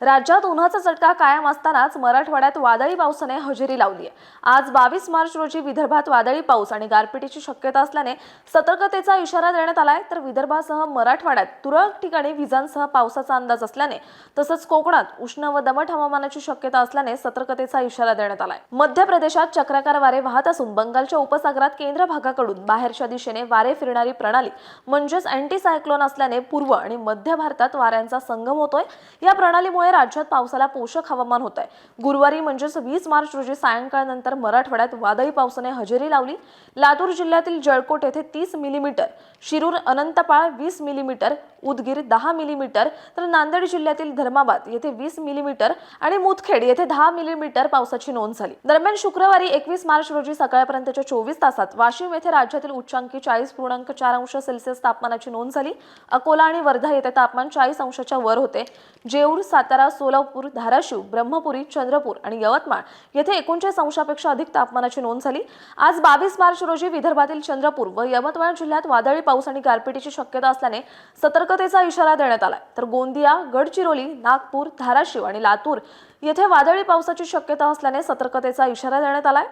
राज्यात उन्हाचा चटका कायम असतानाच मराठवाड्यात वादळी पावसाने हजेरी लावली आहे आज बावीस मार्च रोजी विदर्भात वादळी पाऊस आणि गारपिटीची शक्यता असल्याने सतर्कतेचा इशारा देण्यात आलाय. तर विदर्भासह मराठवाड्यात तुरळक ठिकाणी विजांसह पावसाचा अंदाज असल्याने तसंच कोकणात उष्ण व दमट हवामानाची शक्यता असल्याने सतर्कतेचा इशारा देण्यात आलाय. मध्य प्रदेशात चक्राकार वारे वाहत असून बंगालच्या उपसागरात केंद्र भागाकडून बाहेरच्या दिशेने वारे फिरणारी प्रणाली म्हणजेच अँटी सायक्लोन असल्याने पूर्व आणि मध्य भारतात वाऱ्यांचा संगम होतोय. या प्रणालीमुळे राज्यात पावसाला पोषक हवामान होत आहे गुरुवारी म्हणजेच वीस मार्च रोजी सायंकाळनंतर मराठवाड्यात वादळी पावसाने हजेरी लावली. लातूर जिल्ह्यातील जळकोट येथे तीस मिलीमीटर शिरूर अनंतपाळ वीस मिलीमीटर उदगीर दहा मिलीमीटर तर नांदेड जिल्ह्यातील धर्माबाद येथे वीस मिलीमीटर आणि मुदखेड येथे दहा मिलीमीटर पावसाची नोंद झाली. दरम्यान शुक्रवारी एकवीस मार्च रोजी सकाळपर्यंतच्या चोवीस तासात वाशिम येथे राज्यातील उच्चांकी चाळीस पूर्णांक चार अंश सेल्सिअस तापमानाची नोंद झाली. अकोला आणि वर्धा येथे तापमान चाळीस अंशाच्या वर होते. जेऊर सातारा सातारा सोलापूर धाराशिव ब्रह्मपुरी चंद्रपूर आणि यवतमाळ येथे एकोणचाळीस अंशापेक्षा अधिक तापमानाची नोंद झाली. आज बावीस मार्च रोजी विदर्भातील चंद्रपूर व यवतमाळ जिल्ह्यात वादळी पाऊस आणि गारपिटीची शक्यता असल्याने सतर्कतेचा इशारा देण्यात आला तर गोंदिया गडचिरोली नागपूर धाराशिव आणि लातूर येथे वादळी पावसाची शक्यता असल्याने सतर्कतेचा इशारा देण्यात आलाय.